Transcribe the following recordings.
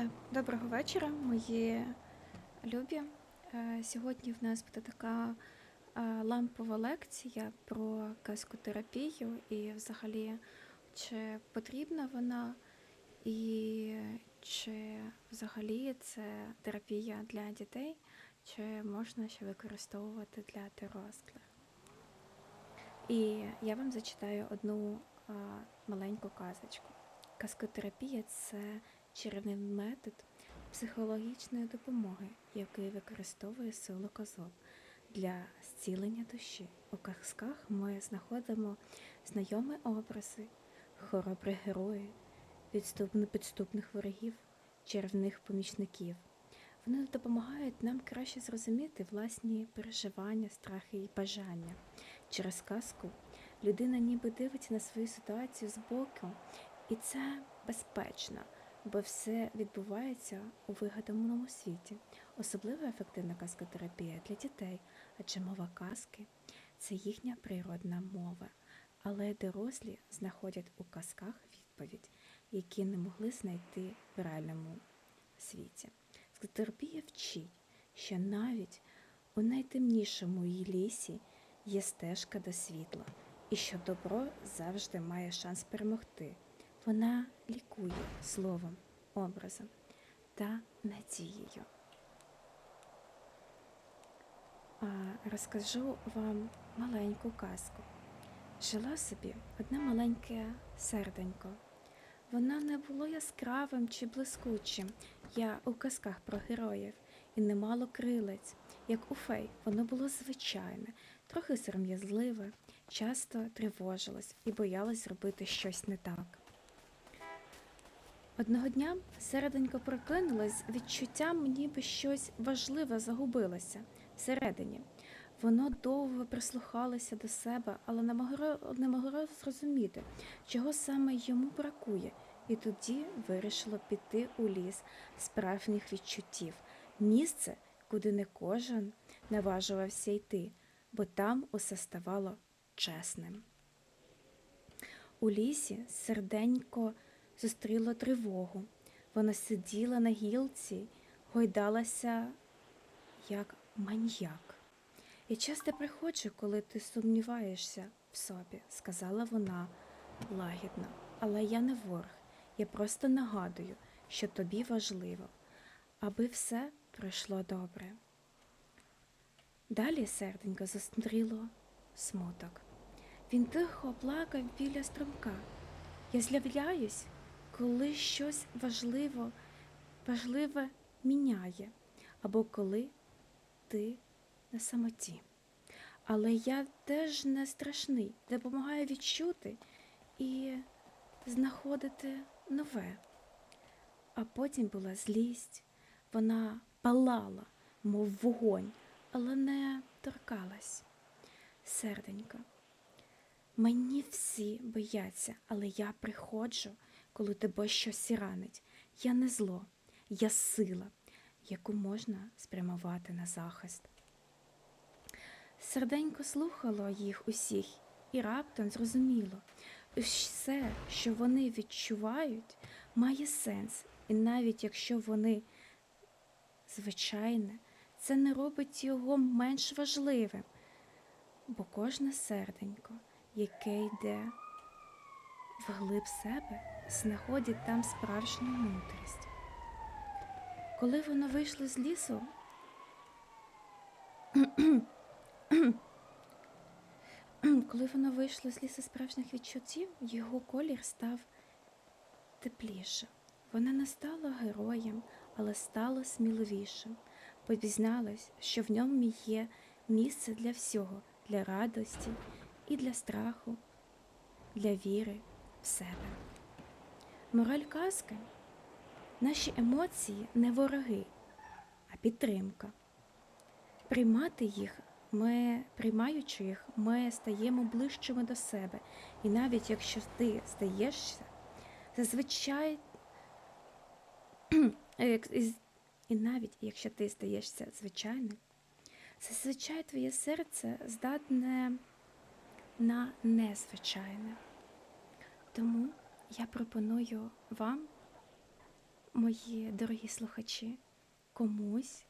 Так, доброго вечора, мої любі. Е, Сьогодні в нас буде така е, лампова лекція про казкотерапію і взагалі, чи потрібна вона, і чи взагалі це терапія для дітей, чи можна ще використовувати для дорослих. І я вам зачитаю одну а, маленьку казочку. Казкотерапія це чарівний метод психологічної допомоги, який використовує силу казок для зцілення душі. У казках ми знаходимо знайомі образи, хоробрих героїв, підступних, ворогів, чарівних помічників. Вони допомагають нам краще зрозуміти власні переживання, страхи і бажання. Через казку людина ніби дивиться на свою ситуацію збоку, і це безпечно, бо все відбувається у вигаданому світі. Особливо ефективна казкотерапія для дітей, адже мова казки це їхня природна мова. Але дорослі знаходять у казках відповідь, які не могли знайти в реальному світі. Казкотерапія вчить, що навіть у найтемнішому її лісі є стежка до світла, і що добро завжди має шанс перемогти. Вона лікує словом, образом та надією. А розкажу вам маленьку казку. Жила собі одне маленьке серденько. Воно не було яскравим чи блискучим, як у казках про героїв, і не мало крилець, як у фей, воно було звичайне, трохи сором'язливе, часто тривожилось і боялось зробити щось не так. Одного дня середенько прокинулась відчуттям, ніби щось важливе загубилося всередині. Воно довго прислухалося до себе, але не могло, не могло зрозуміти, чого саме йому бракує, і тоді вирішило піти у ліс справжніх відчуттів, місце, куди не кожен наважувався йти, бо там усе ставало чесним. У лісі серденько зустріло тривогу. Вона сиділа на гілці, гойдалася як маньяк. Я часто приходжу, коли ти сумніваєшся в собі, сказала вона лагідно. Але я не ворог. Я просто нагадую, що тобі важливо, аби все пройшло добре. Далі серденько зустріло смуток. Він тихо плакав біля струмка. Я з'являюсь, коли щось важливо, важливе міняє, або коли ти на самоті. Але я теж не страшний, допомагаю відчути і знаходити нове. А потім була злість, вона палала, мов вогонь, але не торкалась. Серденько. Мені всі бояться, але я приходжу, коли тебе щось ранить. Я не зло, я сила, яку можна спрямувати на захист. Серденько слухало їх усіх і раптом зрозуміло, все, що вони відчувають, має сенс, і навіть якщо вони звичайне, це не робить його менш важливим, бо кожне серденько, яке йде вглиб себе, знаходить там справжню мудрість. Коли воно вийшло з лісу, коли воно вийшло з лісу справжніх відчуттів, його колір став теплішим. Вона не стала героєм, але стала сміливішим. Побізналась, що в ньому є місце для всього, для радості і для страху, для віри в себе. Мораль казки наші емоції не вороги, а підтримка. Приймати їх ми, приймаючи їх, ми стаємо ближчими до себе. І навіть якщо ти здаєшся, зазвичай, і- навіть якщо ти здаєшся звичайним, зазвичай твоє серце здатне на незвичайне. Тому я пропоную вам мої дорогі слухачі, комусь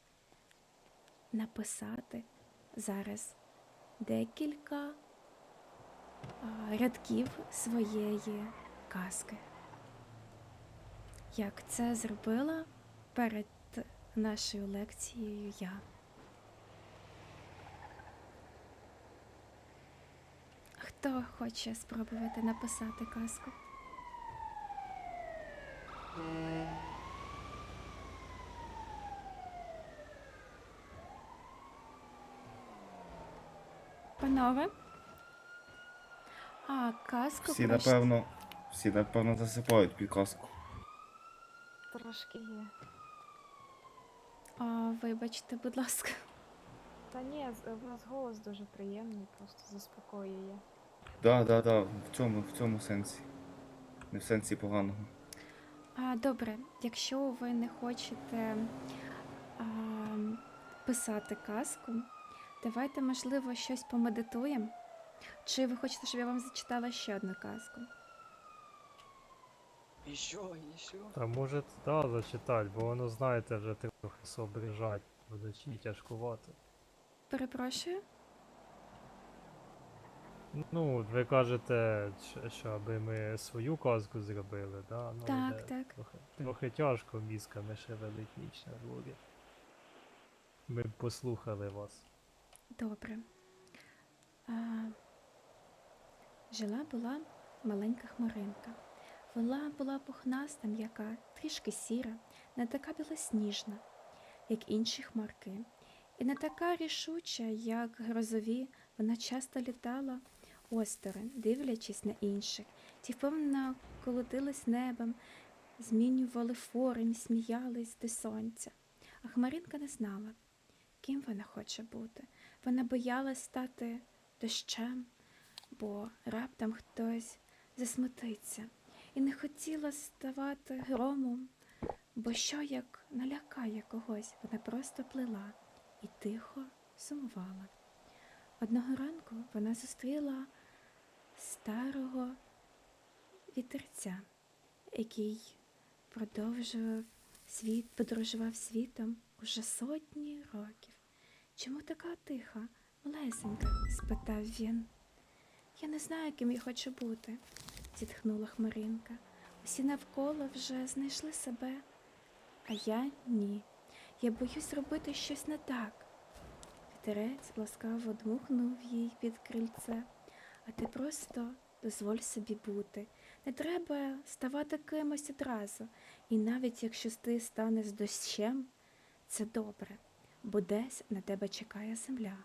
написати зараз декілька рядків своєї казки. Як це зробила перед нашою лекцією я. Хто хоче спробувати написати казку? Панове? А, казку Всі, про напевно, всі, напевно, засипають під казку. Трошки є. А, вибачте, будь ласка. Та ні, з- у вас голос дуже приємний, просто заспокоює. Да, да, да, в цьому, в цьому сенсі. Не в сенсі поганого. А, добре, якщо ви не хочете а, писати казку, давайте, можливо, щось помедитуємо. Чи ви хочете, щоб я вам зачитала ще одну казку? Еще, еще. Та може, да, зачитати, бо воно, знаєте, вже трохи собріжать, вночі тяжкувато. Перепрошую? Ну, ви кажете, що- аби ми свою казку зробили, да? Ну, Так, де так. Трохи, трохи тяжко мізками шевелить ніч на дворі. Ми б послухали вас. Добре. А, жила була маленька хмаринка. Вона була пухнаста, м'яка, трішки сіра, не така білосніжна, як інші хмарки, і не така рішуча, як грозові, вона часто літала осторонь, дивлячись на інших, ті впевнено колотились небом, змінювали форми, сміялись до сонця. А хмаринка не знала, ким вона хоче бути. Вона боялась стати дощем, бо раптом хтось засмутиться, і не хотіла ставати громом, бо що як налякає когось, вона просто плила і тихо сумувала. Одного ранку вона зустріла старого вітерця, який продовжував світ, подорожував світом уже сотні років. Чому така тиха, малесенька? спитав він. Я не знаю, ким я хочу бути, зітхнула Хмаринка. Усі навколо вже знайшли себе, а я ні. Я боюсь робити щось не так. Вітерець ласкаво дмухнув їй під крильце, а ти просто дозволь собі бути. Не треба ставати кимось одразу, і навіть якщо ти станеш дощем, це добре бо десь на тебе чекає земля,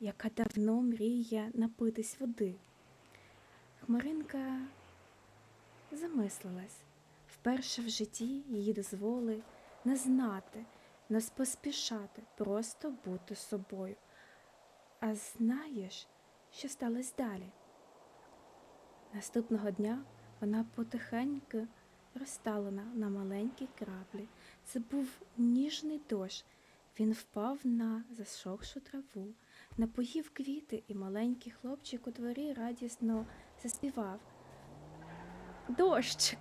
яка давно мріє напитись води. Хмаринка замислилась. Вперше в житті її дозволи не знати, не поспішати, просто бути собою. А знаєш, що сталося далі? Наступного дня вона потихеньку розталена на маленькій краплі. Це був ніжний дощ. Він впав на засохшу траву, напоїв квіти, і маленький хлопчик у дворі радісно заспівав. Дощик!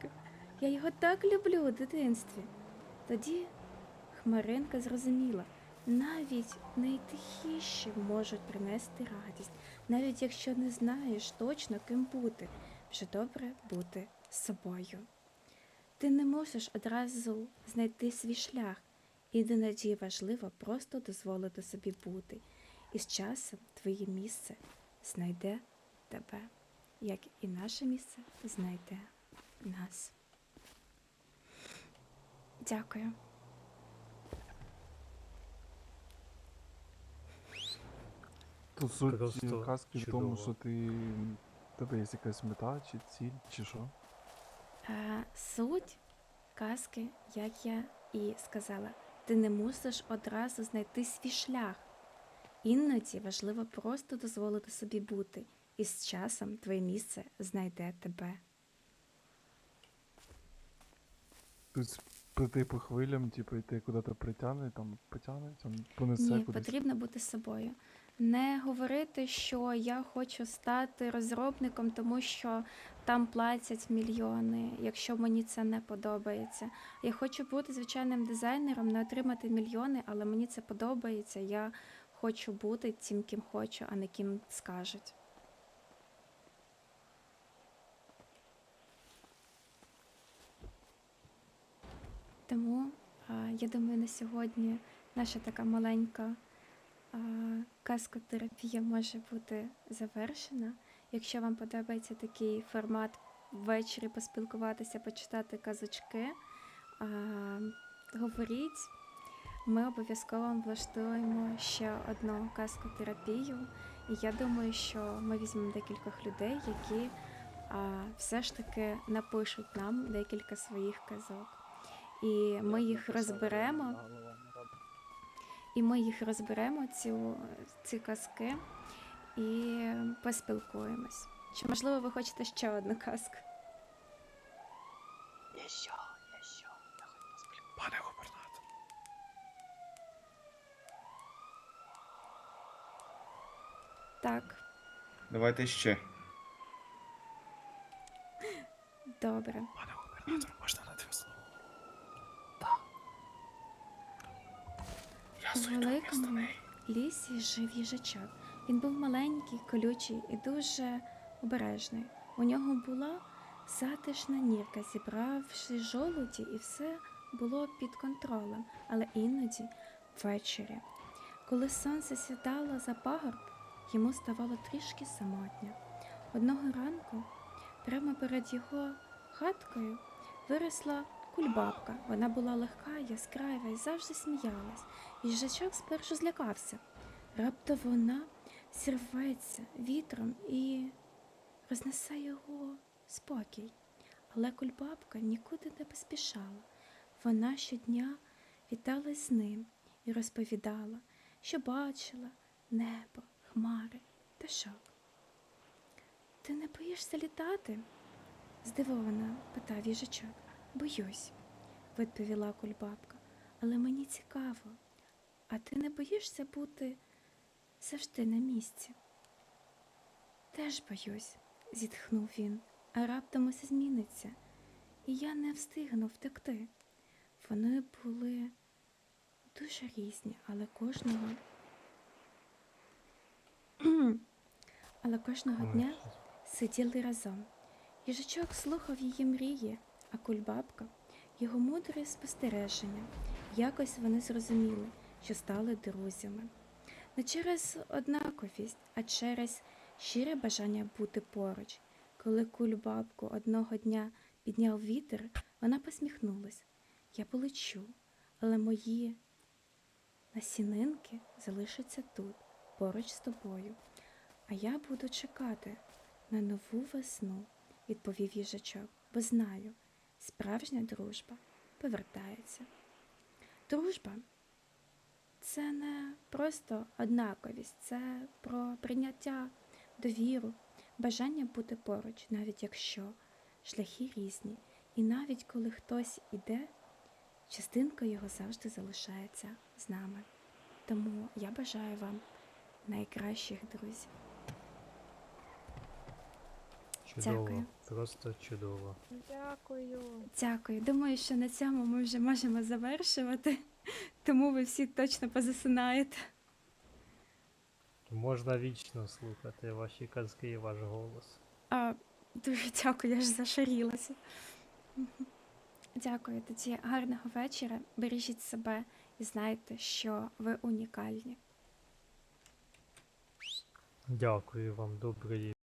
Я його так люблю у дитинстві. Тоді Хмаринка зрозуміла, навіть найтихіші можуть принести радість, навіть якщо не знаєш точно, ким бути, вже добре бути собою. Ти не можеш одразу знайти свій шлях. Іноді важливо просто дозволити собі бути, і з часом твоє місце знайде тебе, як і наше місце знайде нас. Дякую. То суть Просто казки в тому, що ти. в тебе є якась мета чи ціль, чи що? А, суть казки, як я і сказала, ти не мусиш одразу знайти свій шлях. Іноді важливо просто дозволити собі бути, і з часом твоє місце знайде тебе. Тут плити по хвилям, типу, і ти куди-то притягне, там потягне, там понесе Ні, кудись. потрібно бути собою. Не говорити, що я хочу стати розробником, тому що там платять мільйони, якщо мені це не подобається. Я хочу бути звичайним дизайнером, не отримати мільйони, але мені це подобається. Я хочу бути тим, ким хочу, а не ким скажуть. Тому я думаю, на сьогодні наша така маленька казкотерапія може бути завершена. Якщо вам подобається такий формат ввечері поспілкуватися, почитати казочки, а, говоріть. Ми обов'язково влаштуємо ще одну казкотерапію. І я думаю, що ми візьмемо декількох людей, які а, все ж таки напишуть нам декілька своїх казок. І ми їх розберемо. І ми їх розберемо, цю, ці казки, і поспілкуємось. Чи можливо ви хочете ще одну казку? Пане губернатор. Так, Давайте ще. добре. Пане губернатор, можна на дві слова? Я У зайду вмісто великому лісі жив їжачок. Він був маленький, колючий і дуже обережний. У нього була затишна нірка, зібравши жолуді, і все було під контролем. Але іноді, ввечері, коли сонце сідало за пагорб, йому ставало трішки самотньо. Одного ранку, прямо перед його хаткою, виросла кульбабка. Вона була легка, яскрава і завжди сміялась. Їжачок спершу злякався. Раптом вона зірветься вітром і рознесе його спокій. Але кульбабка нікуди не поспішала. Вона щодня віталась з ним і розповідала, що бачила небо, хмари, пташок. Ти не боїшся літати? здивовано питав їжачок. Боюсь, відповіла кульбабка, але мені цікаво. А ти не боїшся бути завжди на місці? Теж боюсь, зітхнув він, а раптом усе зміниться, і я не встигну втекти. Вони були дуже різні, але кожного. але кожного дня сиділи разом. Їжачок слухав її мрії, а кульбабка його мудре спостереження. Якось вони зрозуміли, що стали друзями. Не через однаковість, а через щире бажання бути поруч. Коли кульбабку одного дня підняв вітер, вона посміхнулась. Я полечу, але мої насінинки залишаться тут, поруч з тобою. А я буду чекати на нову весну, відповів їжачок, бо знаю, справжня дружба повертається. Дружба це не просто однаковість, це про прийняття, довіру, бажання бути поруч, навіть якщо шляхи різні, і навіть коли хтось іде, частинка його завжди залишається з нами. Тому я бажаю вам найкращих друзів. Чудово, Дякую. просто чудово. Дякую. Дякую. Думаю, що на цьому ми вже можемо завершувати, тому ви всі точно позасинаєте. Можна вічно слухати ваші казки і ваш голос. А, дуже дякую, я ж зашарілася. Дякую. Тоді гарного вечора. Бережіть себе і знайте, що ви унікальні. Дякую вам, доброї